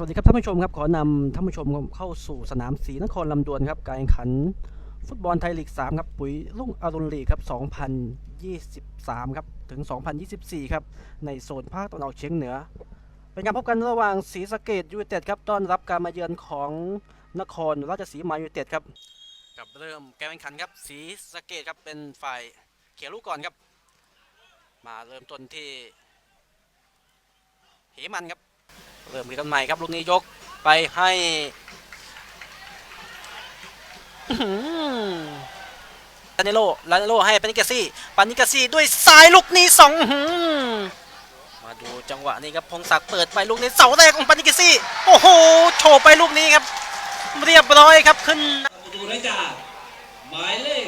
สวัสดีครับท่านผู้ชมครับขอนำท่านผู้ชมเข้าสู่สนามศรีนครลำดวนครับการแข่งขัน ฟุตบอลไทยลีก 3 ครับปุ๋ยลุ่งอรุณลีกครับ 2023 ครับถึง 2024 ครับ ในโซนภาคตะวันออกเฉียงเหนือ เป็นการพบกันระหว่างศรีสะเกดยูไนเต็ดครับต้อนรับการมาเยือนของนครราชสีมายูไนเต็ดครับกับเริ่มการแข่งขันครับศรีสะเกดครับเป็นฝ่ายเขียนลูกก่อนครับ มาเริ่มต้นที่เหมันครับ เริ่มกันใหม่ครับลูกนี้ยกไปให้อื้อหือลาเนโลลาเนโลให้ปานิกาซี่ปานิกาซี่ด้วยซ้ายลูกนี้สองอื้อหือมาดูจังหวะนี้ครับพงศักดิ์เปิดไปลูกนี้เสาแรกของปานิกาซี่โอ้โหโฉบไปลูกนี้ครับ เรียบร้อยครับขึ้นประตูได้จากหมายเลข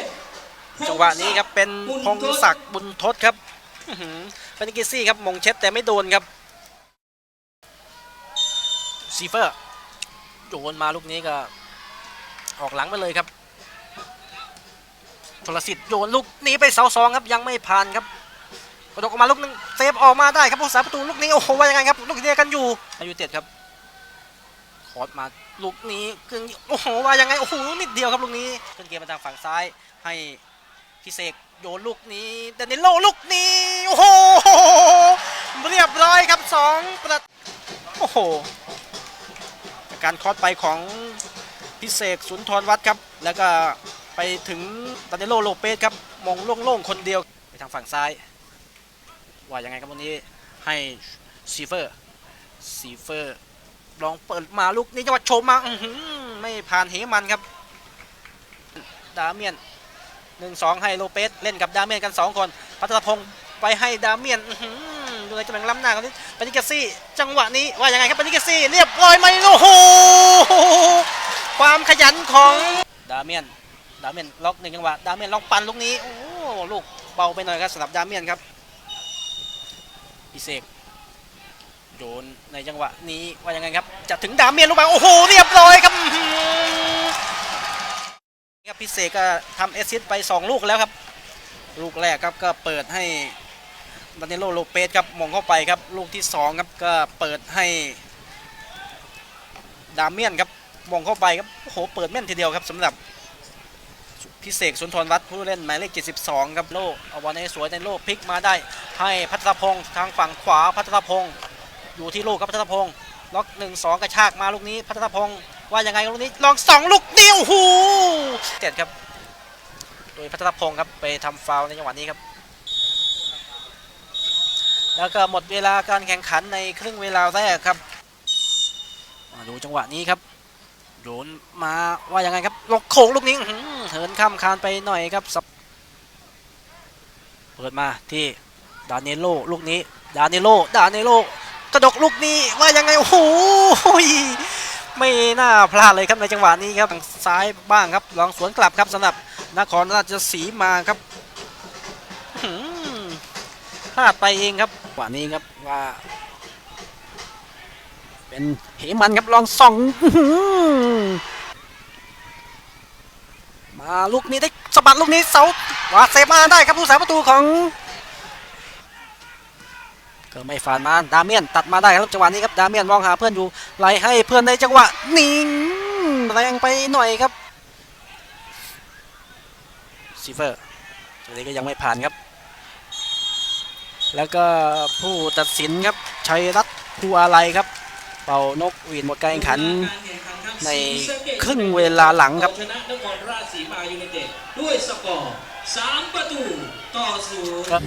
77จังหวะนี้ครับเป็นพงศักดิ์บุญทศครับอื้อหือปานิกาซี่ครับมงเช็ดแต่ไม่โดนครับ ซีเฟอร์โยนมาลูกนี้ก็ ออกหลังไปเลยครับชลสิทธิ์โยนลูกนี้ไปเสาสองครับยังไม่ผ่านครับกระดกออกมาลูกหนึงเซฟออกมาได้ครับผู้สาประตูลูกนี้โอ้โหว่ายังไงครับลูกนี้กันอยู่อายุเต็ดครับคอร์สมาลูกนี้กึ่งโอ้โหว่ายังไงโอ้โหนิดเดียวครับลูกนี้ขึ้นเกมมาทางฝั่งซ้ายให้พิเศษโยนลูกนี้เดนิโลลูกนี้โอ้โหเรียบร้อยครับสองประตูโอ้โห การคอสไปของพิเศษสุนทรวัฒน์ครับ แล้วก็ไปถึงดานิโลโลเปสครับมองโล่งๆคนเดียวไปทางฝั่งซ้าย ว่ายังไงครับวันนี้ให้ซีเฟอร์ซีเฟอร์ลองเปิดมาลูกนี้จังหวะโชมมาไม่ผ่านเหมันครับ ดาเมียนหนึ่งสองให้โลเปสเล่นกับดาเมียนกันสองคน พัทรพงศ์ไปให้ดาเมียน ดูในกำลังล้ำหน้าคนนี้ปานิกาซี่จังหวะนี้ว่ายังไงครับปานิกาซี่เรียบร้อยไหมโอ้โหความขยันของดาเมียนดาเมียนล็อกหนึ่งจังหวะดาเมียนล็อกปันลูกนี้โอ้ลูกเบาไปหน่อยครับสำหรับดาเมียนครับพิเศษโยนในจังหวะนี้ว่ายังไงครับจะถึงดาเมียนลูกบอลโอ้โหเรียบร้อยครับครับพิเศษก็ทำเอซิสไป 2 ลูกแล้วครับ ลูกแรกครับก็เปิดให้ ดานิโลโลเปสครับมองเข้าไปครับลูกที่2ครับก็เปิดให้ดาเมียนครับมองเข้าไปครับโอ้โหเปิดแม่นทีเดียวครับสำหรับพิเศษสุนทรวัฒน์ผู้เล่นหมายเลข 72 ครับโลเอาบอลในสวยในโลพลิกมาได้ ให้พัทรพงศ์ทางฝั่งขวาพัทรพงศ์อยู่ที่ลูกครับพัทรพงศ์ล็อกหนึ่งสองกระชากมาลูกนี้พัทรพงศ์ว่ายังไงลูกนี้ลองสองลูกเดียวหูเจ็ดครับ โดยพัทรพงศ์ครับไปทำฟาวในจังหวะนี้ครับ แล้วก็หมดเวลาการแข่งขันในครึ่งเวลาแรกครับมาดูจังหวะนี้ครับโยนมาว่ายังไงครับลกโขงลูกนี้เหินข้ามคานไปหน่อยครับสับเปิดมาที่ดานิโลลูกนี้ดานิโลดานิโลกระดกลูกนี้ว่ายังไงโอ้โหไม่น่าพลาดเลยครับในจังหวะนี้ครับทางซ้ายบ้างครับลองสวนกลับครับสำหรับนครราชสีมาครับ ลาดไปเองครับจังหวะนี้ครับว่า เป็นเหมันครับลองส่องมาลูกนี้ได้สะบัดลูกนี้เสาวาดเซฟมาได้ครับผู้สาประตูของก็ไม่ฝานมาดาเมียนตัดมาได้ครับจังหวะนี้ครับดาเมียนมองหาเพื่อนอยู่ไล่ให้เพื่อนในจังหวะนิ่งแรงไปหน่อยครับซีเฟอร์ตัวนี้ก็ยังไม่ผ่านครับ แล้วก็ผู้ตัดสินครับชัยรัตน์ภูอะไรครับ เป่านกหวีดหมดการแข่งขัน ในครึ่งเวลาหลังครับชนะนครราชสีมายูไนเต็ดด้วยสกอร์3ประตูต่อศูนย์ครับ